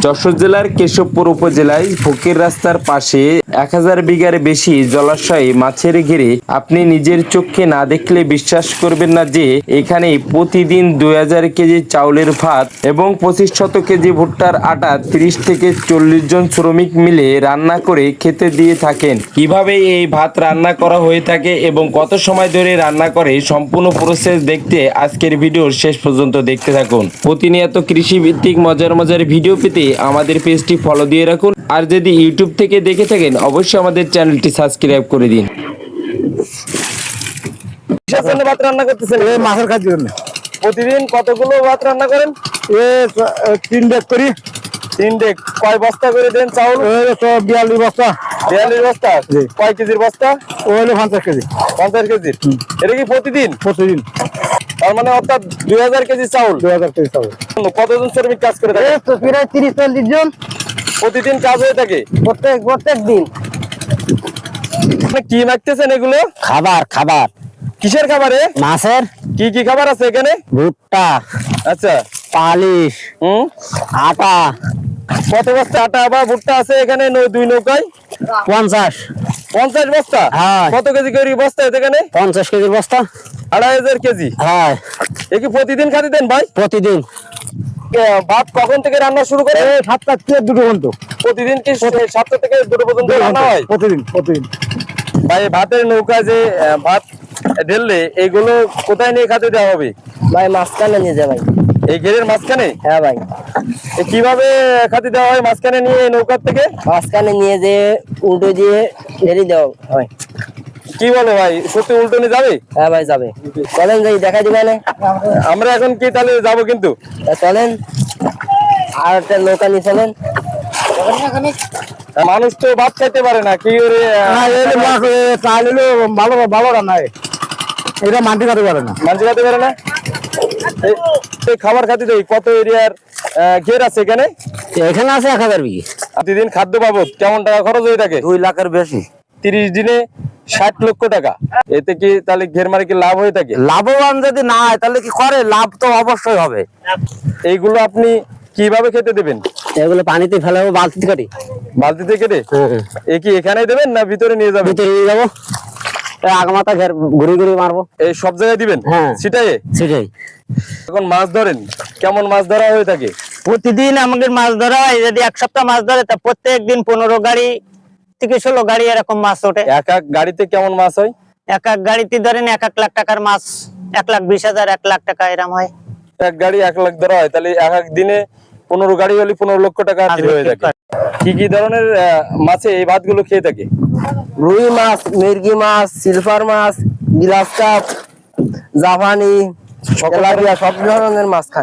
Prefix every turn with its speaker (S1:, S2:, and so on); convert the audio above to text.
S1: যশোর জেলার কেশবপুর উপজেলায় ফকির রাস্তার পাশে এক হাজার বিঘার বেশি জলাশয়ে, মাছের ঘিরে আপনি নিজের চোখে না দেখলে বিশ্বাস করবেন না যে এখানে প্রতিদিন দুই হাজার কেজি চাউলের ভাত এবং পঁচিশ শত কেজি ভুট্টার আটা তিরিশ থেকে চল্লিশ জন শ্রমিক মিলে রান্না করে খেতে দিয়ে থাকেন। কীভাবে এই ভাত রান্না করা হয়ে থাকে এবং কত সময় ধরে রান্না করে সম্পূর্ণ প্রসেস দেখতে আজকের ভিডিও শেষ পর্যন্ত দেখতে থাকুন। প্রতিনিয়ত কৃষিভিত্তিক মজার মজার ভিডিও পেতে আমাদের পেজটি ফলো দিয়ে রাখুন। আর যদি ইউটিউব থেকে দেখে থাকেন অবশ্যই আমাদের চ্যানেলটি সাবস্ক্রাইব করে দিন। ভাত রান্না করতেছেন?
S2: মাছের কাজ জন্য।
S1: প্রতিদিন কতগুলো ভাত রান্না করেন?
S2: এ তিন ডেক করি।
S1: তিন ডেক কয় বস্তা করে দেন চাউল?
S2: বিয়াল্লিশ বস্তা।
S1: বিয়াল্লিশ বস্তা?
S2: জি।
S1: কয় কেজির বস্তা?
S2: ওই হলো পঞ্চাশ কেজি।
S1: পঞ্চাশ কেজির। এটা কি প্রতিদিন?
S2: প্রতিদিন।
S1: তার মানে অর্থাৎ দুই হাজার কেজি চাউল।
S2: দুই হাজার কেজি চাউল।
S1: কতজন শ্রমিক কাজ করে থাকে?
S2: প্রায় তিরিশ চল্লিশ জন।
S1: প্রতিদিন কাজ হয়ে থাকে?
S2: প্রত্যেক প্রত্যেক দিন।
S1: কি মাখতেছেন এগুলো?
S2: খাবার খাবার।
S1: কিসের খাবারে?
S2: মাছের।
S1: কি কি খাবার আছে এখানে?
S2: ভুট্টা
S1: আচ্ছা।
S2: পালিশ
S1: হুম?
S2: আটা।
S1: কত বস্তা আটা বা ভুট্টা আছে এখানে? নৌ- দুই নৌকায়?
S2: পঞ্চাশ।
S1: পঞ্চাশ বস্তা?
S2: হ্যাঁ।
S1: কত কেজি করে বস্তা এখানে?
S2: পঞ্চাশ কেজির বস্তা।
S1: আড়াই হাজার কেজি?
S2: হ্যাঁ।
S1: এ কি প্রতিদিন খাতে দেন ভাই?
S2: প্রতিদিন।
S1: ভাত কখন থেকে রান্না শুরু করে
S2: এই সাতটা থেকে দুটো পর্যন্ত।
S1: প্রতিদিন কি সাতটা থেকে দুটো পর্যন্ত রান্না হয়?
S2: প্রতিদিন প্রতিদিন।
S1: ভাই ভাতের নৌকা যে ভাত ঢেললে এগুলো কোথায় নিয়ে খাতে দেওয়া হবে?
S2: ভাই মাঝখানে নিয়ে যা ভাই।
S1: এই ঘেরের মাঝখানে?
S2: হ্যাঁ ভাই।
S1: কীভাবে খাতে দেওয়া হয় মাঝখানে নিয়ে নৌকার থেকে?
S2: মাঝখানে নিয়ে যে উল্টো দিয়ে ঢেলে দেওয়া হয়।
S1: কি বলো ভাই? সত্যি উল্টো নিয়ে যাবে?
S2: হ্যাঁ ভাই যাবে। চলেন যাই দেখা দিবে না
S1: আমরা এখন কি তাহলে যাব কিন্তু?
S2: চলেন। আর একটা নৌকা নিয়ে চলেন।
S1: মানুষ তো ভাত খাইতে পারে না কি
S2: ভালো ভালো রান্না এটা মানতে পারতে পারে না।
S1: মানুষ খাইতে পারে না? এই- এই খাবার খাতে দেই কত এরিয়ার ঘের আছে এখানে?
S2: এখানে আছে এক হাজার বিঘে।
S1: প্রতিদিন খাদ্য বাবদ কেমন টাকা খরচ হয়ে থাকে?
S2: দুই লাখের বেশি।
S1: তিরিশ দিনে ষাট লক্ষ টাকা। এতে কি তাহলে ঘের মারে কি লাভ হয়ে থাকে?
S2: লাভবান যদি না হয় তাহলে কি করে? লাভ তো অবশ্যই হবে।
S1: এইগুলো আপনি কীভাবে খেতে দেবেন?
S2: এগুলো পানিতে ফেলাবো বালতি করি
S1: বালতিতে কেটে? এ কি এখানেই দেবেন না ভিতরে নিয়ে যাবেন?
S2: ভিতরে নিয়ে যাব। আগামাতা ঘের ঘুরে ঘুরে মারবো।
S1: এই সব জায়গায় দিবেন?
S2: হ্যাঁ।
S1: সেটাই
S2: সেটাই
S1: এখন মাছ ধরেন কেমন মাছ ধরা হয়ে থাকে?
S2: প্রতিদিন আমাদের মাছ ধরা হয় যদি এক সপ্তাহ মাছ ধরে তা প্রত্যেক দিন পনেরো গাড়ি থেকে ষোলো গাড়ি এরকম মাছ ওঠে।
S1: এক এক গাড়িতে কেমন মাছ হয়?
S2: এক এক গাড়িতে ধরেন এক এক লাখ টাকার মাছ এক লাখ বিশ হাজার এক লাখ টাকা এরম হয়।
S1: এক গাড়ি এক লাখ ধরা হয় তাহলে এক এক দিনে পনেরো গাড়ি হলে পনেরো লক্ষ টাকা হয়ে থাকে। কি কি ধরনের আহ, মাছে এই ভাতগুলো খেয়ে থাকে?
S2: রুই মাছ মির্গি মাছ সিলভার মাছ গ্লাস কাপ জাপানি
S1: সকল
S2: সব ধরনের মাছ খায়।